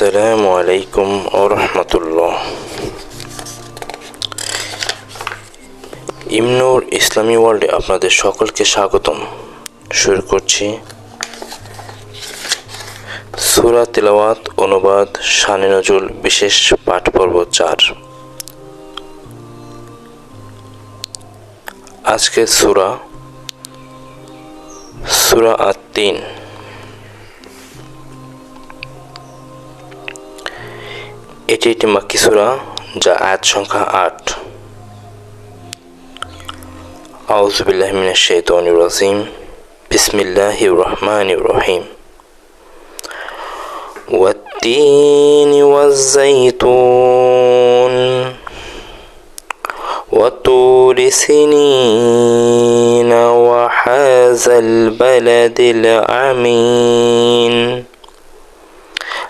আসসালামু আলাইকুম ও রহমতুল্লাহ। ইমনুর ইসলামী ওয়ার্ল্ডে আপনাদের সকলকে স্বাগতম। শুরু করছি। সুরা তেলাওয়াত, অনুবাদ, শানে নজরুল বিশেষ পাঠ পর্ব চার। আজকে সুরা সুরা আর তিন এটি একটি মাক্কি সূরা যা আয়াত সংখ্যা আট আউযু বিল্লাহি মিনাশ শাইতানির রাজিম বিসমিল্লাহির রহমানির রহিম والتين والزيتون وطور سنين وهذا البلد الأمين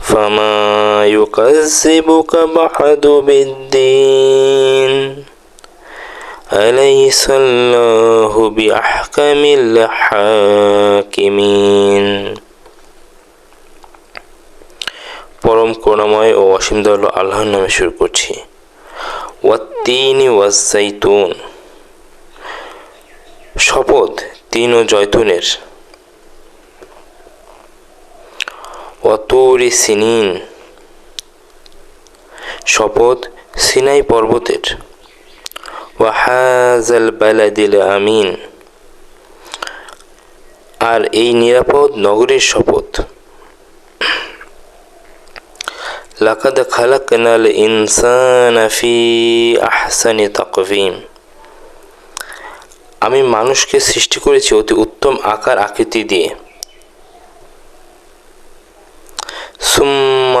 فما يكذبك بعد بالدين أليس الله بأحكم الحاكمين পরম করুণাময় ও অসীম দয়ালু আল্লাহর নামে শুরু করছি ওয়াত্তিনি ওয়াজাইতুন শপথ তিন ও জয়তুনের অতুরি সিনিন। শপথ সিনাই পর্বতের। ওয়াহাজাল বালাদিল আমিন। আর এই নিরাপদ নগরীর শপথ। লাকাদ খালাকনাল ইনসানা ফি আহসানি তাকভিম। আমি মানুষকে সৃষ্টি করেছি অতি উত্তম আকার আকৃতি দিয়ে। ثم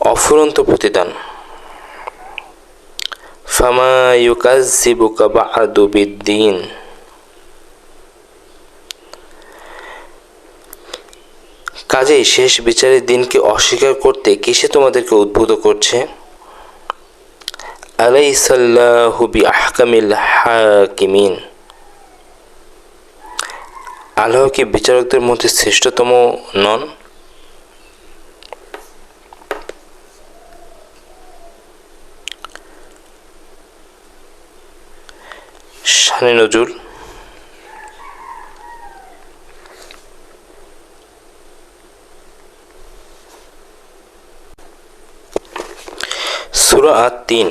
অফুরন্ত প্রতিদান। ফামা ইউকাজিবুকা বাহাদু বিদ্দিন। কাজেই শেষ বিচারের দিনকে অস্বীকার করতে কিসে তোমাদেরকে উদ্বুদ্ধ করছে? আলাইসাল্লাহু বি আহকামিল হাকিমিন। আল্লাহ কি বিচারকদের মধ্যে শ্রেষ্ঠতম নন? শানে নজরুল। সুরা আর তিন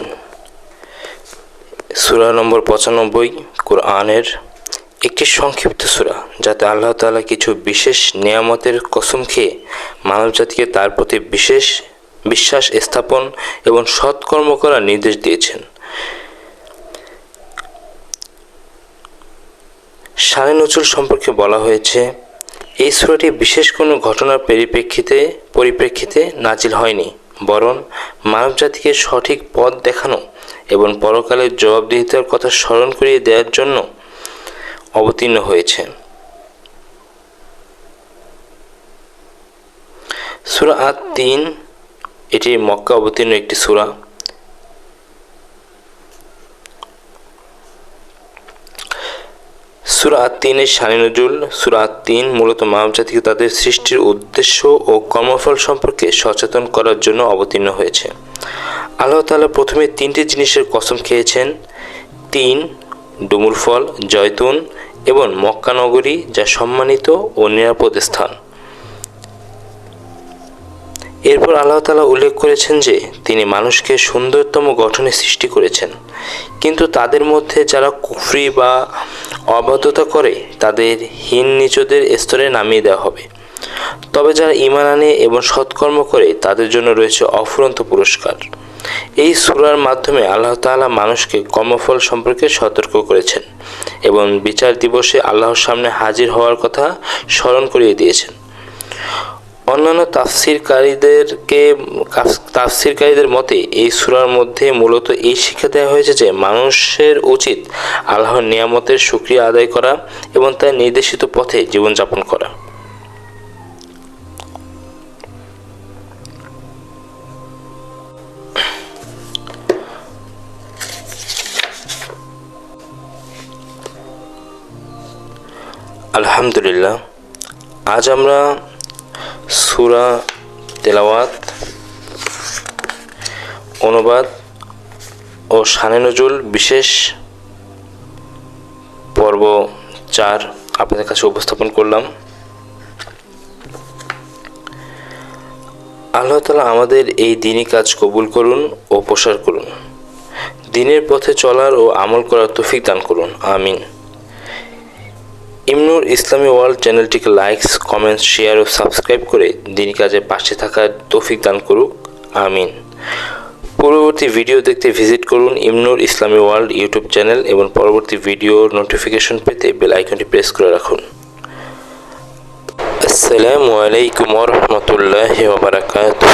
সুরা নম্বর পঁচানব্বই, কোরআনের একটি সংক্ষিপ্ত সুরা, যাতে আল্লাহ তাআলা কিছু বিশেষ নিয়ামতের কসম খেয়ে মানবজাতিকে তার প্রতি বিশেষ বিশ্বাস স্থাপন এবং সৎকর্ম করার নির্দেশ দিয়েছেন। শানে নজরুল সম্পর্কে বলা হয়েছে, এই সুরাটি বিশেষ কোনো ঘটনার পরিপ্রেক্ষিতে পরিপ্রেক্ষিতে নাজিল হয়নি, বরং মানবজাতিকে সঠিক পথ দেখানো এবং পরকালের জবাবদিহিতার কথা স্মরণ করিয়ে দেওয়ার জন্য অবতীর্ণ হয়েছে। সুরা আত তিন, এটি মক্কা অবতীর্ণ একটি সুরা। সুরা তিনের শানি নজরুল, সুরা তিন মূলত মানবজাতিকে তাদের সৃষ্টির উদ্দেশ্য ও কর্মফল সম্পর্কে সচেতন করার জন্য অবতীর্ণ হয়েছে। আল্লাহ তাআলা প্রথমে তিনটি জিনিসের কসম খেয়েছেন। তিন, ডুমুর ফল, জয়তুন এবং মক্কা নগরী যা সম্মানিত ও নিরাপদ স্থান। এরপর আল্লাহ তালা উল্লেখ করেছেন যে, তিনি মানুষকে সুন্দরতম গঠনে সৃষ্টি করেছেন। কিন্তু তাদের মধ্যে যারা কুফরি বা অবাধ্যতা করে তাদের হীন নিচদের স্তরে নামিয়ে দেওয়া হবে। তবে যারা ইমান আনে এবং সৎকর্ম করে, তাদের জন্য রয়েছে অফুরন্ত পুরস্কার। এই সুরার মাধ্যমে আল্লাহ তালা মানুষকে কর্মফল সম্পর্কে সতর্ক করেছেন এবং বিচার দিবসে আল্লাহর সামনে হাজির হওয়ার কথা স্মরণ করিয়ে দিয়েছেন। অন্যান্য তাফসিরকারীদেরকে তাফসিরকারীদের মতে, এই সুরার মধ্যে মূলত এই শিক্ষা দেওয়া হয়েছে যে, মানুষের উচিত আল্লাহর নিয়ামতের সুক্রিয়া আদায় করা এবং তার নির্দেশিত পথে জীবনযাপন করা। আলহামদুলিল্লাহ, আজ আমরা সুরা তেলাওয়াত, অনুবাদ ও শানে নজুল বিশেষ পর্ব চার আপনাদের কাছে উপস্থাপন করলাম। আল্লাহ তালা আমাদের এই দিনই কাজ কবুল করুন ও প্রসার করুন। দিনের পথে চলার ও আমল করার তৌফিক দান করুন। আমিন। ইমনুর ইসলামী ওয়ার্ল্ড চ্যানেলটিকে লাইকস কমেন্টস শেয়ার ও সাবস্ক্রাইব করে দিন কাজে পাশে থাকার তৌফিক দান করুক। আমিন। পরবর্তী ভিডিও দেখতে ভিজিট করুন ইমনুর ইসলামী ওয়ার্ল্ড ইউটিউব চ্যানেল এবং পরবর্তী ভিডিওর নোটিফিকেশন পেতে বেল আইকনটি প্রেস করে রাখুন। আসসালামু আলাইকুম রহমতুল্লাহ বারাকাতুহ।